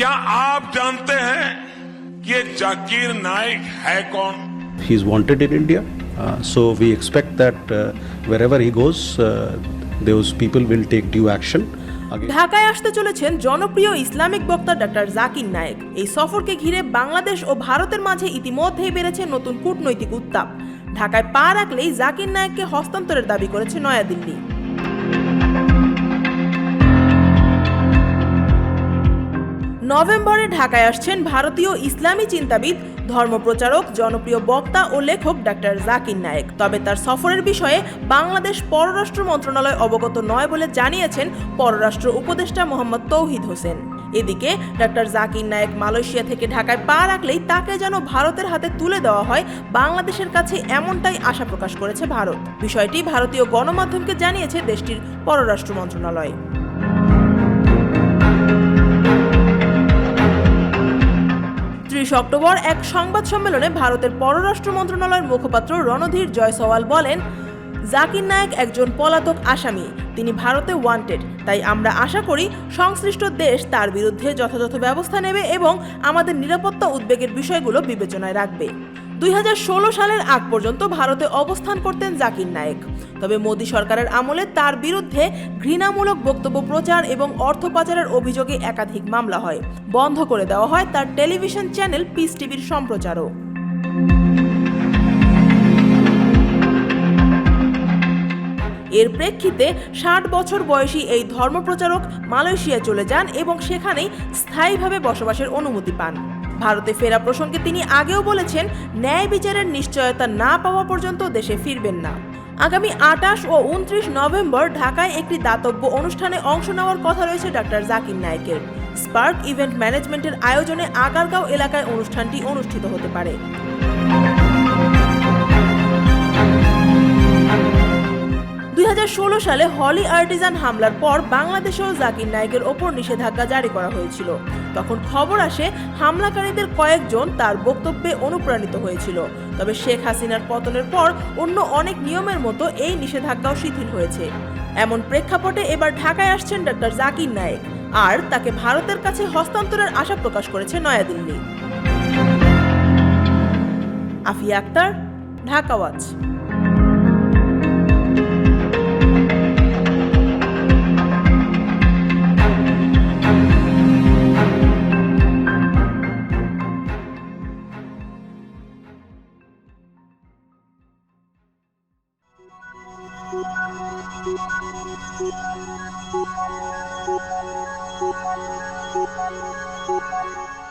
क्या आप जानते हैं कि ये जाकिर नाइक है कौन He is wanted in India, uh, so we expect that uh, wherever he goes, uh, those people will take due action. Again. ঢাকায় আসতে চলেছেন জনপ্রিয় ইসলামিক বক্তা ডক্টর জাকির নায়েক এই সফরকে ঘিরে বাংলাদেশ ও ভারতের মাঝে ইতিমধ্যেই বেড়েছে নতুন কূটনৈতিক উত্তাপ ঢাকায় পা রাখলেই জাকির নায়েককে হস্তান্তরের দাবি করেছে নয়াদিল্লি নভেম্বরে ঢাকায় আসছেন ভারতীয় ইসলামী চিন্তাবিদ, ধর্মপ্রচারক, জনপ্রিয় বক্তা ও লেখক ডাক্তার জাকির নায়েক। তবে তার সফরের বিষয়ে বাংলাদেশ পররাষ্ট্র মন্ত্রণালয় অবগত নয় বলে জানিয়েছেন পররাষ্ট্র উপদেষ্টা মোহাম্মদ তৌহিদ হোসেন। এদিকে ডাক্তার জাকির নায়েক মালয়েশিয়া থেকে ঢাকায় পা রাখলেই তাকে যেন ভারতের হাতে তুলে দেওয়া হয়, বাংলাদেশের কাছে এমনটাই আশা প্রকাশ করেছে ভারত। বিষয়টি ভারতীয় গণমাধ্যমকে জানিয়েছে দেশটির পররাষ্ট্র মন্ত্রণালয়। ত্রিশ অক্টোবর এক সংবাদ সম্মেলনে ভারতের পররাষ্ট্র মন্ত্রণালয়ের মুখপাত্র রণধীর জয়সওয়াল বলেন, জাকির নায়েক একজন পলাতক আসামি। তিনি ভারতে ওয়ান্টেড তাই আমরা আশা করি সংশ্লিষ্ট দেশ তার বিরুদ্ধে যথাযথ ব্যবস্থা নেবে এবং আমাদের নিরাপত্তা উদ্বেগের বিষয়গুলো বিবেচনায় রাখবে। দুই হাজার ষোলো সালের আগ পর্যন্ত ভারতে অবস্থান করতেন জাকির নায়েক। তবে মোদী সরকারের আমলে তার বিরুদ্ধে ঘৃণামূলক বক্তব্য প্রচার এবং অর্থ পাচারের অভিযোগে একাধিক মামলা হয়। বন্ধ করে দেওয়া হয় তার টেলিভিশন চ্যানেল পিস টিভির সম্প্রচারও। এর প্রেক্ষিতে ষাট বছর বয়সী এই ধর্মপ্রচারক মালয়েশিয়া চলে যান এবং সেখানেই স্থায়ীভাবে বসবাসের অনুমতি পান। ভারতে ফেরা প্রসঙ্গে তিনি আগেও বলেছেন, ন্যায় বিচারের নিশ্চয়তা না পাওয়া পর্যন্ত দেশে ফিরবেন না। আগামী আটাশ ও উনত্রিশ নভেম্বর ঢাকায় একটি দাতব্য অনুষ্ঠানে অংশ নেওয়ার কথা রয়েছে ডাক্তার জাকির নায়কের। স্পার্ক ইভেন্ট ম্যানেজমেন্টের আয়োজনে আগারগাঁও এলাকায় অনুষ্ঠানটি অনুষ্ঠিত হতে পারে। সালে হলি আর্টিজান হামলার পর বাংলাদেশেও জাকির নায়কের ওপর নিষেধাজ্ঞা জারি করা হয়েছিল। তখন খবর আসে, হামলাকারীদের কয়েকজন তার বক্তব্যে অনুপ্রাণিত হয়েছিল। তবে শেখ হাসিনার পতনের পর অন্য অনেক নিয়মের মতো এই নিষেধাজ্ঞাও শিথিল হয়েছে। এমন প্রেক্ষাপটে এবার ঢাকায় আসছেন ডক্টর জাকির নায়েক। আর তাকে ভারতের কাছে হস্তান্তরের আশা প্রকাশ করেছে নয়াদিল্লি। Afia Akter, Dhaka Thank you.